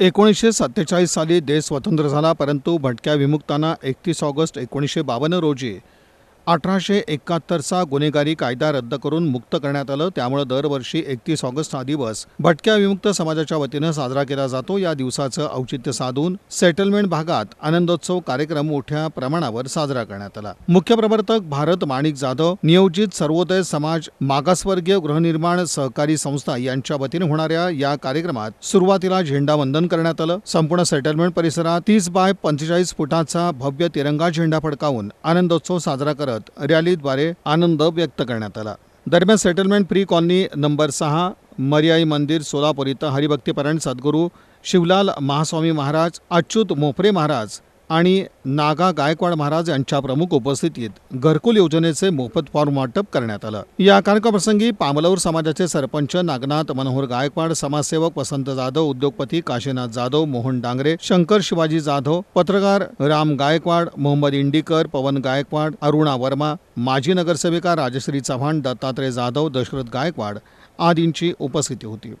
एकोणीसशे सत्तेचाळीस साली देश स्वतंत्र झाला परंतु भटक्या विमुक्तांना एकतीस ऑगस्ट एकोणीसशे बावन्न रोजी अठराशे एकाहत्तरचा गुन्हेगारी कायदा रद्द करून मुक्त करण्यात आलं. त्यामुळे दरवर्षी एकतीस ऑगस्ट हा दिवस भटक्या विमुक्त समाजाच्या वतीनं साजरा केला जातो. या दिवसाचं औचित्य साधून सेटलमेंट भागात आनंदोत्सव कार्यक्रम मोठ्या प्रमाणावर साजरा करण्यात आला. मुख्य प्रवर्तक भारत माणिक जाधव नियोजित सर्वोदय समाज मागासवर्गीय गृहनिर्माण सहकारी संस्था यांच्या वतीने होणाऱ्या या कार्यक्रमात सुरुवातीला झेंडावंदन करण्यात आलं. संपूर्ण सेटलमेंट परिसरात तीस बाय पंचेचाळीस फुटाचा भव्य तिरंगा झेंडा फडकावून आनंदोत्सव साजरा करत रॅलीद्वारे आनंद व्यक्त करण्यात आला. दरम्यान सेटलमेंट प्री कॉलनी नंबर सहा मर्याई मंदिर सोलापूर इथं हरिभक्तीपरायण सद्गुरू शिवलाल महास्वामी महाराज अच्युत मोफरे महाराज आणि नागा गायकवाड महाराज यांच्या प्रमुख उपस्थितीत घरकुल योजनेचे मोफत फॉर्म वाटप करण्यात आलं. या कार्यक्रमाप्रसंगी पामलौर समाजाचे सरपंच नागनाथ मनोहर गायकवाड समाजसेवक वसंत जाधव उद्योगपती काशीनाथ जाधव मोहन डांगरे शंकर शिवाजी जाधव पत्रकार राम गायकवाड मोहम्मद इंडीकर पवन गायकवाड अरुणा वर्मा माजी नगरसेविका राजश्री चव्हाण दत्तात्रय जाधव दशरथ गायकवाड आदींची उपस्थिती होती.